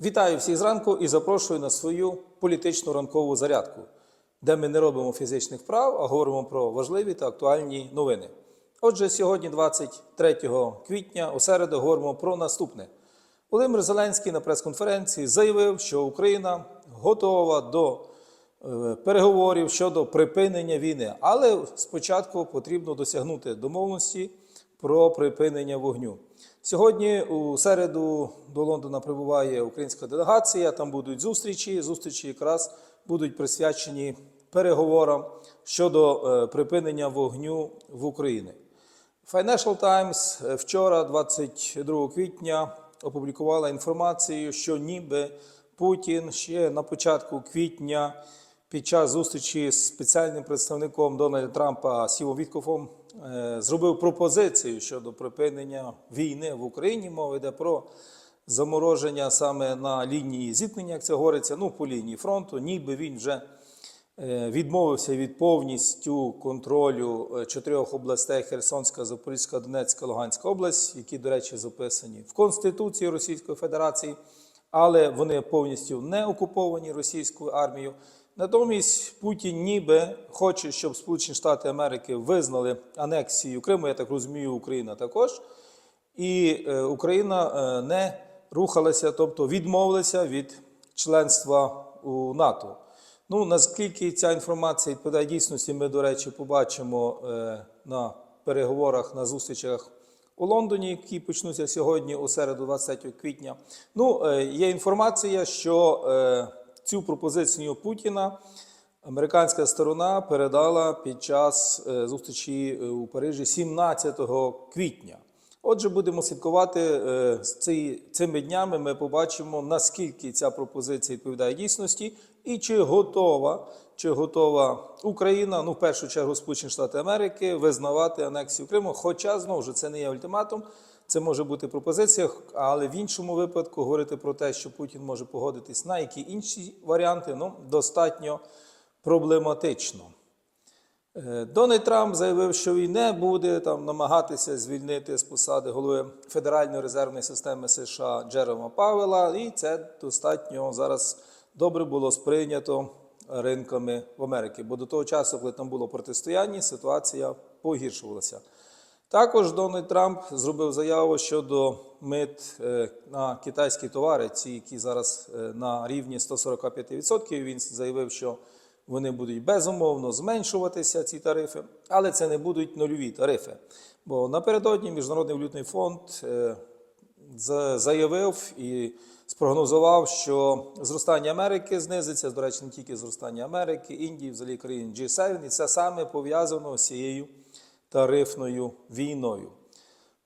Вітаю всіх зранку і запрошую на свою політичну ранкову зарядку, де ми не робимо фізичних вправ, а говоримо про важливі та актуальні новини. Отже, сьогодні, 23 квітня, у середу говоримо про наступне. Володимир Зеленський на прес-конференції заявив, що Україна готова до е, переговорів щодо припинення війни, але спочатку потрібно досягнути домовленості про припинення вогню. Сьогодні у середу до Лондона прибуває українська делегація. Там будуть зустрічі. Зустрічі якраз будуть присвячені переговорам щодо е, припинення вогню в Україні. Financial Times е, вчора, 22 квітня, опублікувала інформацію, що ніби Путін ще на початку квітня під час зустрічі з спеціальним представником Дональда Трампа Сівом Віткофом зробив пропозицію щодо припинення війни в Україні. Мова йде про замороження саме на лінії зіткнення, як це говориться, ну по лінії фронту, ніби він вже е, відмовився від повністю контролю е, чотирьох областей Херсонська, Запорізька, Донецька, Луганська область, які, до речі, записані в Конституції Російської Федерації, але вони повністю не окуповані російською армією. Натомість Путін ніби хоче, щоб Сполучені Штати Америки визнали анексію Криму, я так розумію, Україна також. І е, Україна е, не рухалася, тобто відмовилася від членства у НАТО. Ну наскільки ця інформація відповідає дійсності, ми, до речі, побачимо е, на переговорах на зустрічах у Лондоні, які почнуться сьогодні, у середу, 23 квітня. Ну, є інформація, що цю пропозицію Путіна американська сторона передала під час е, зустрічі е, у Парижі 17 квітня. Отже, будемо слідкувати е, цими днями. Ми побачимо, наскільки ця пропозиція відповідає дійсності, і чи готова, чи готова Україна, ну в першу чергу Сполучені Штати Америки, визнавати анексію Криму. Хоча знову ж це не є ультиматум, це може бути пропозиція, але в іншому випадку говорити про те, що Путін може погодитись на які інші варіанти, ну достатньо проблематично. Е, Дональд Трамп заявив, що він не буде там намагатися звільнити з посади голови Федеральної резервної системи США Джерома Павела, і це достатньо зараз добре було сприйнято ринками в Америці. Бо до того часу, коли там було протистояння, ситуація погіршувалася. Також Дональд Трамп зробив заяву щодо мит е, на китайські товари, ці, які зараз е, на рівні 145%. Він заявив, що вони будуть безумовно зменшуватися, ці тарифи, але це не будуть нульові тарифи. Бо напередодні Міжнародний валютний фонд е, заявив і спрогнозував, що зростання Америки знизиться, до речі, не тільки зростання Америки, Індії, взагалі країн G7, і це саме пов'язано з цією тарифною війною.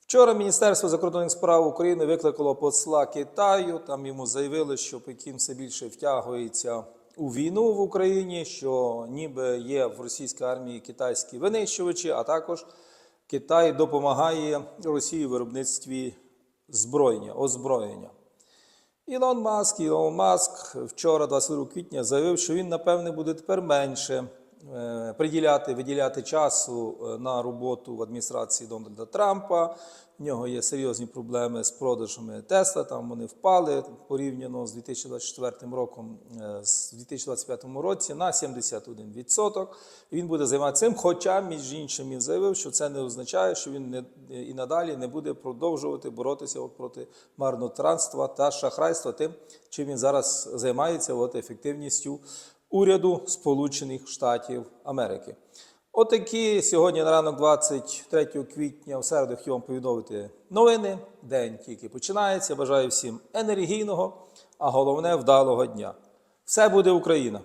Вчора Міністерство закордонних справ України викликало посла Китаю. Там йому заявили, що Пекін все більше втягується у війну в Україні, що ніби є в російській армії китайські винищувачі, а також Китай допомагає Росії в виробництві зброєння, озброєння. Ілон Маск, Ілон Маск вчора, 22 квітня, заявив, що він, напевне, буде тепер менше приділяти, виділяти часу е, на роботу в адміністрації Дональда Трампа. В нього є серйозні проблеми з продажами Тесла. Там вони впали порівняно з 2024 роком, е, з 2025 році на 71%. Він буде займатися цим. Хоча, між іншим, він заявив, що це не означає, що він не, і надалі не буде продовжувати боротися от проти марнотранства та шахрайства, тим, чим він зараз займається, от ефективністю уряду Сполучених Штатів Америки. Отакі сьогодні на ранок 23 квітня в середу хотів вам повідомити новини. День тільки починається. Бажаю всім енергійного, а головне вдалого дня. Все буде Україна!